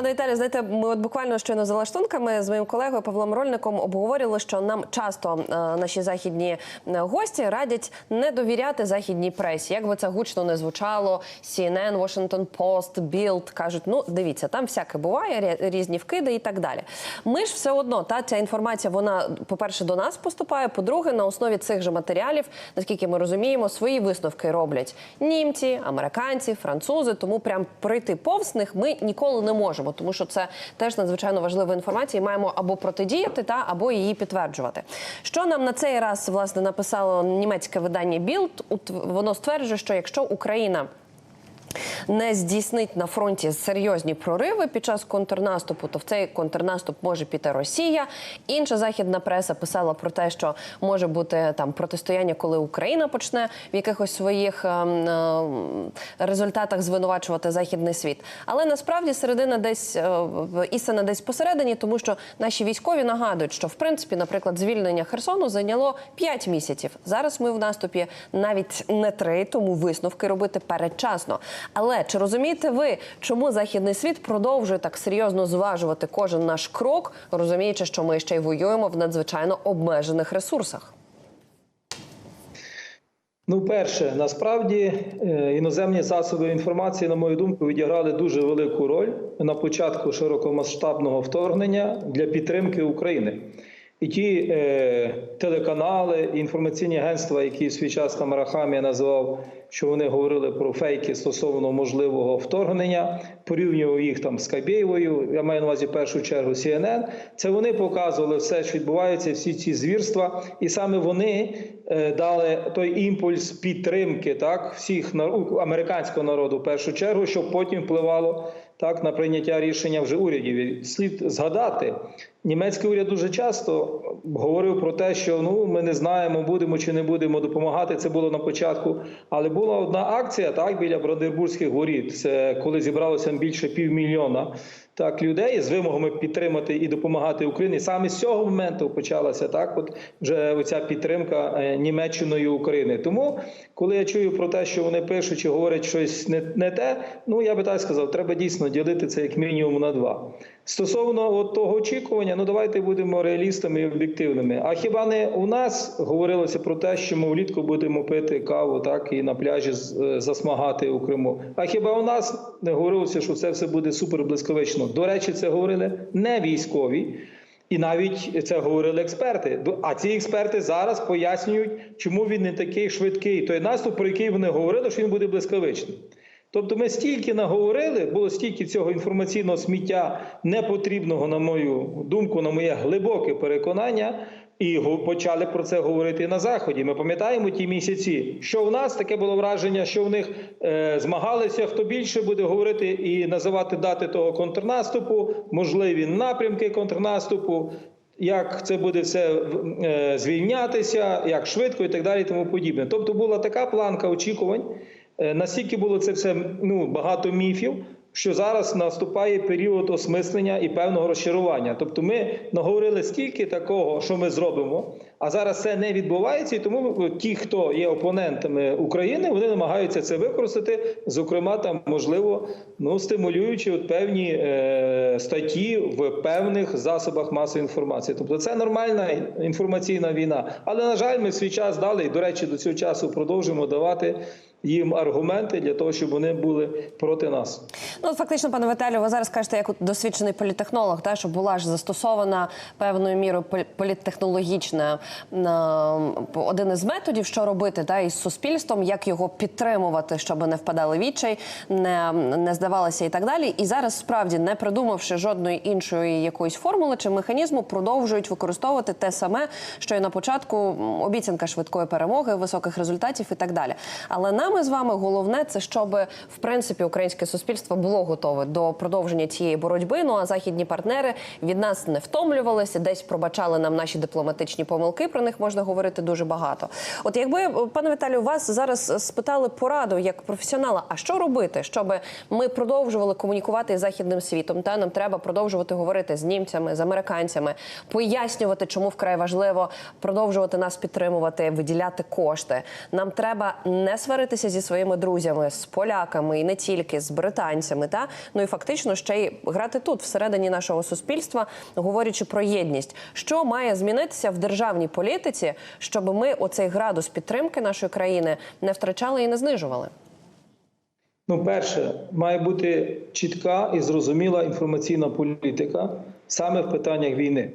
Пане Віталію, знаєте, ми от буквально щойно за лаштунками з моїм колегою Павлом Рольником обговорювали, що нам часто е, наші західні е, гості радять не довіряти західній пресі. Як би це гучно не звучало, CNN, Washington Post, Bild кажуть, ну дивіться, там всяке буває, різні вкиди і так далі. Ми ж все одно та ця інформація, вона, по-перше, до нас поступає. По-друге, на основі цих же матеріалів, наскільки ми розуміємо, свої висновки роблять німці, американці, французи. Тому прям пройти повз них ми ніколи не можемо, тому що це теж надзвичайно важлива інформація. і Маємо або протидіяти, та або її підтверджувати. Що нам на цей раз власне написало німецьке видання Білд? Воно стверджує, що якщо Україна не здійснить на фронті серйозні прориви під час контрнаступу, то в цей контрнаступ може піти Росія. Інша західна преса писала про те, що може бути там протистояння, коли Україна почне в якихось своїх ем, ем, результатах звинувачувати західний світ. Але насправді середина десь е, істина десь посередині, тому що наші військові нагадують, що в принципі, наприклад, звільнення Херсону зайняло 5 місяців. Зараз ми в наступі навіть не 3, тому висновки робити передчасно. Але чи розумієте ви, чому західний світ продовжує так серйозно зважувати кожен наш крок, розуміючи, що ми ще й воюємо в надзвичайно обмежених ресурсах? Ну, перше, насправді е, іноземні засоби інформації, на мою думку, відіграли дуже велику роль на початку широкомасштабного вторгнення для підтримки України. І ті е, телеканали, інформаційні агентства, які в свій час там Рахамія називав, що вони говорили про фейки стосовно можливого вторгнення, порівнював їх там з Кабєєвою, я маю на увазі в першу чергу CNN, Це вони показували все, що відбувається, всі ці звірства, і саме вони е, дали той імпульс підтримки, так всіх американського народу в першу чергу, щоб потім впливало так на прийняття рішення вже урядів. Слід згадати, німецький уряд дуже часто говорив про те, що ну ми не знаємо, будемо чи не будемо допомагати. Це було на початку. Але була одна акція так біля Брандербурзьких воріт. Це коли зібралося більше півмільйона так людей з вимогами підтримати і допомагати Україні. Саме з цього моменту почалася так, от вже оця підтримка е, Німеччиною України. Тому, коли я чую про те, що вони пишуть чи говорять щось не, не те, ну я би так сказав, треба дійсно ділити це як мінімум на два. Стосовно от того очікування, ну давайте будемо реалістами і об'єктивними. А хіба не у нас говорилося про те, що ми влітку будемо пити каву, так і на пляжі е, засмагати у Криму? А хіба у нас не говорилося, що це все буде супер блискавично? До речі, це говорили не військові. І навіть це говорили експерти. А ці експерти зараз пояснюють, чому він не такий швидкий. Той наступ, про який вони говорили, що він буде блискавичним. Тобто ми стільки наговорили, було стільки цього інформаційного сміття непотрібного, на мою думку, на моє глибоке переконання, і почали про це говорити на заході. Ми пам'ятаємо ті місяці, що в нас таке було враження, що в них е, змагалися, хто більше буде говорити і називати дати того контрнаступу, можливі напрямки контрнаступу. Як це буде все е, звільнятися, як швидко і так далі, і тому подібне. Тобто була така планка очікувань, Е, Настільки було це все ну багато міфів, що зараз наступає період осмислення і певного розчарування. Тобто, ми наговорили стільки такого, що ми зробимо, а зараз це не відбувається, і тому ті, хто є опонентами України, вони намагаються це використати. Зокрема, там можливо, ну стимулюючи от певні е, статті в певних засобах масової інформації. Тобто, це нормальна інформаційна війна. Але на жаль, ми свій час дали і до речі, до цього часу продовжуємо давати їм аргументи для того, щоб вони були проти нас. Ну, фактично, пане Віталію, ви зараз кажете, як досвідчений політтехнолог, та, що була ж застосована певною мірою полі- політтехнологічна один із методів, що робити та, із суспільством, як його підтримувати, щоб не впадали відчай, не, не здавалося і так далі. І зараз справді, не придумавши жодної іншої якоїсь формули чи механізму, продовжують використовувати те саме, що і на початку обіцянка швидкої перемоги, високих результатів і так далі. Але нами з вами головне це щоб в принципі українське суспільство було готове до продовження цієї боротьби. Ну а західні партнери від нас не втомлювалися, десь пробачали нам наші дипломатичні помилки. Про них можна говорити дуже багато. От якби пане Віталію, вас зараз спитали пораду як професіонала, а що робити, щоб ми продовжували комунікувати з західним світом? Та нам треба продовжувати говорити з німцями, з американцями, пояснювати, чому вкрай важливо продовжувати нас підтримувати, виділяти кошти. Нам треба не сваритися битися зі своїми друзями, з поляками і не тільки з британцями, та ну і фактично ще й грати тут, всередині нашого суспільства, говорячи про єдність. Що має змінитися в державній політиці, щоб ми оцей градус підтримки нашої країни не втрачали і не знижували? Ну, перше, має бути чітка і зрозуміла інформаційна політика саме в питаннях війни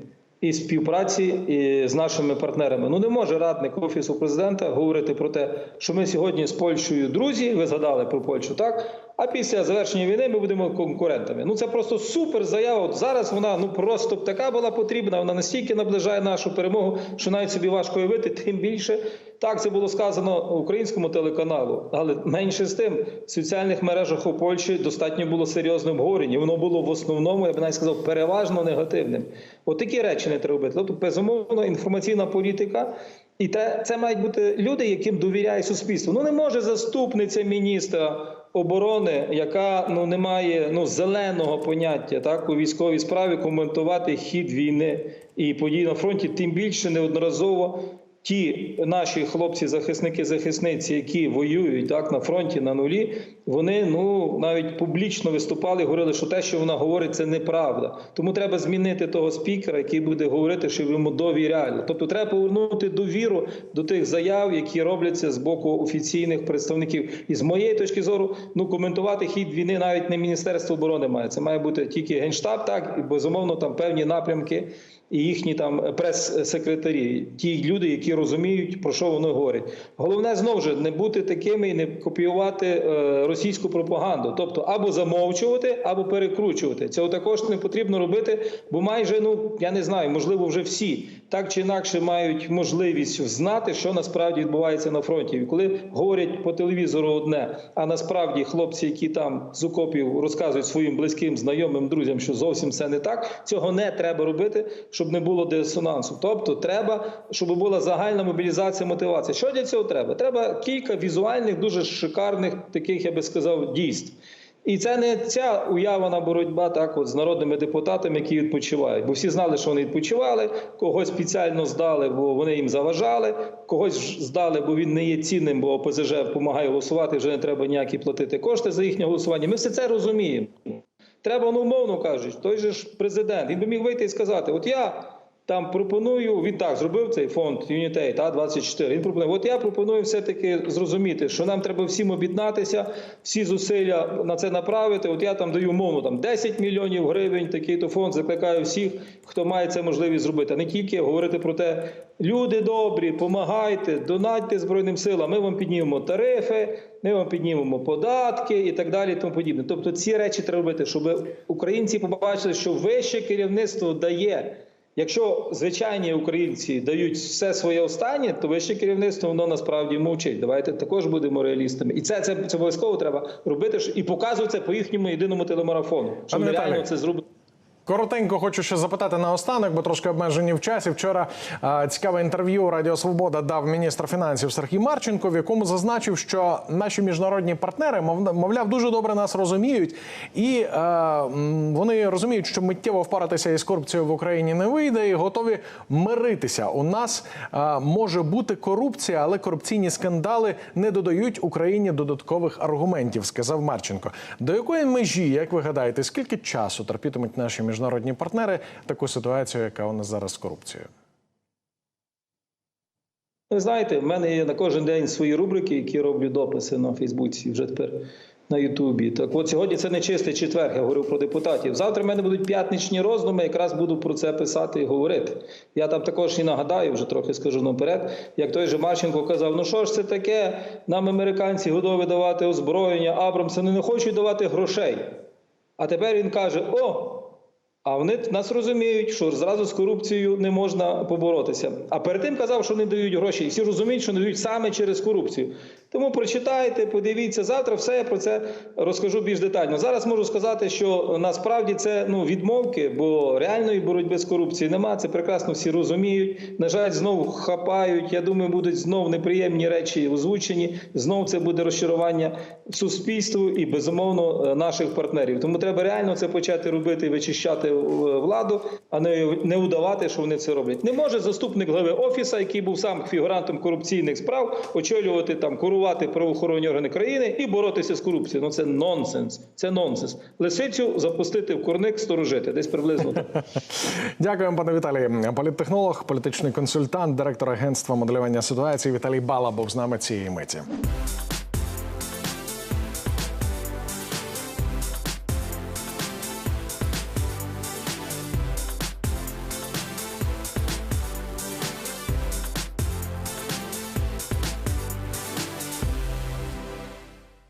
і співпраці з нашими партнерами. Ну не може радник офісу президента говорити про те, що ми сьогодні з Польщею друзі. Ви згадали про Польщу, так? А після завершення війни ми будемо конкурентами. Ну це просто супер заява. От зараз вона ну просто б така була потрібна. Вона настільки наближає нашу перемогу, що навіть собі важко уявити. Тим більше так це було сказано українському телеканалу, але менше з тим в соціальних мережах у Польщі достатньо було серйозне обговорення. Воно було в основному, я б навіть сказав, переважно негативним. От такі речі не треба робити. Тобто, безумовно, інформаційна політика. І те, це мають бути люди, яким довіряє суспільство. Ну не може заступниця міністра оборони, яка ну не має ну зеленого поняття так у військовій справі коментувати хід війни і події на фронті, тим більше неодноразово. Ті наші хлопці-захисники, захисниці, які воюють так на фронті на нулі, вони ну навіть публічно виступали, говорили, що те, що вона говорить, це неправда. Тому треба змінити того спікера, який буде говорити, що йому довіряли. Тобто, треба повернути довіру до тих заяв, які робляться з боку офіційних представників. І з моєї точки зору, ну коментувати хід війни навіть не міністерство оборони має. Це має бути тільки генштаб, так і безумовно там певні напрямки і їхні там прес-секретарі, ті люди, які розуміють, про що вони говорять. Головне знову ж не бути такими і не копіювати е, російську пропаганду, тобто або замовчувати, або перекручувати. Цього також не потрібно робити, бо майже ну я не знаю, можливо, вже всі так чи інакше мають можливість знати, що насправді відбувається на фронті. Коли говорять по телевізору одне, а насправді хлопці, які там з окопів розказують своїм близьким, знайомим, друзям, що зовсім все не так, цього не треба робити, щоб не було дисонансу. Тобто, треба, щоб була загальна мобілізація, мотивація. Що для цього треба? Треба кілька візуальних, дуже шикарних таких, я би сказав, дійств. І це не ця уявана боротьба так от з народними депутатами, які відпочивають. Бо всі знали, що вони відпочивали, когось спеціально здали, бо вони їм заважали, когось здали, бо він не є цінним, бо ОПЗЖ допомагає голосувати, вже не треба ніякі платити кошти за їхнє голосування. Ми все це розуміємо. Треба, ну умовно кажуть, той же ж президент. Він би міг вийти і сказати: От я там пропоную, він так зробив цей фонд Unitay, та 24. Він пропонує, от я пропоную все-таки зрозуміти, що нам треба всім об'єднатися, всі зусилля на це направити. От я там даю умовно там 10 мільйонів гривень. Такий то фонд закликаю всіх, хто має це можливість зробити. А не тільки говорити про те, люди добрі, помагайте, донатьте збройним силам. Ми вам піднімемо тарифи, ми вам піднімемо податки і так далі. І тому подібне. Тобто ці речі треба робити, щоб українці побачили, що вище керівництво дає. Якщо звичайні українці дають все своє останнє, то вище керівництво воно насправді мовчить. Давайте також будемо реалістами, і це це, це обов'язково треба робити і показувати це по їхньому єдиному телемарафону. Що ми реально це зробимо. Коротенько хочу ще запитати на останок, бо трошки обмежені в часі. Вчора е, цікаве інтерв'ю Радіо Свобода дав міністр фінансів Сергій Марченко, в якому зазначив, що наші міжнародні партнери, мов- мовляв, дуже добре нас розуміють, і е, вони розуміють, що миттєво впоратися із корупцією в Україні не вийде, і готові миритися. У нас е, може бути корупція, але корупційні скандали не додають Україні додаткових аргументів, сказав Марченко. До якої межі, як ви гадаєте, скільки часу терпітимуть наші міжнародні партнери таку ситуацію, яка у нас зараз з корупцією? Ви знаєте, в мене є на кожен день свої рубрики, які роблю дописи на Фейсбуці, вже тепер на Ютубі. Так от сьогодні це не чистий четвер, я говорив про депутатів. Завтра в мене будуть п'ятничні роздуми, якраз буду про це писати і говорити. Я там також і нагадаю, вже трохи скажу наперед, як той же Марченко казав: ну що ж це таке? Нам американці готові давати озброєння, Абрамси не хочуть давати грошей. А тепер він каже: о! А вони нас розуміють, що зразу з корупцією не можна поборотися. А перед тим казав, що не дають гроші, і всі розуміють, що не дають саме через корупцію. Тому прочитайте, подивіться завтра. Все я про це розкажу більш детально. Зараз можу сказати, що насправді це ну відмовки, бо реальної боротьби з корупцією нема. Це прекрасно всі розуміють. На жаль, знову хапають. Я думаю, будуть знов неприємні речі озвучені. Знов це буде розчарування суспільству і безумовно наших партнерів. Тому треба реально це почати робити вичищати е, владу, а не, не удавати, що вони це роблять. Не може заступник глави офіса, який був сам фігурантом корупційних справ, очолювати там курувати контролювати правоохоронні органи країни і боротися з корупцією. Ну це нонсенс. Це нонсенс. Лисицю запустити в корник, сторожити, десь приблизно. Дякуємо, пане Віталій. Політтехнолог, політичний консультант, директор агентства моделювання ситуації Віталій Бала був з нами цієї миті.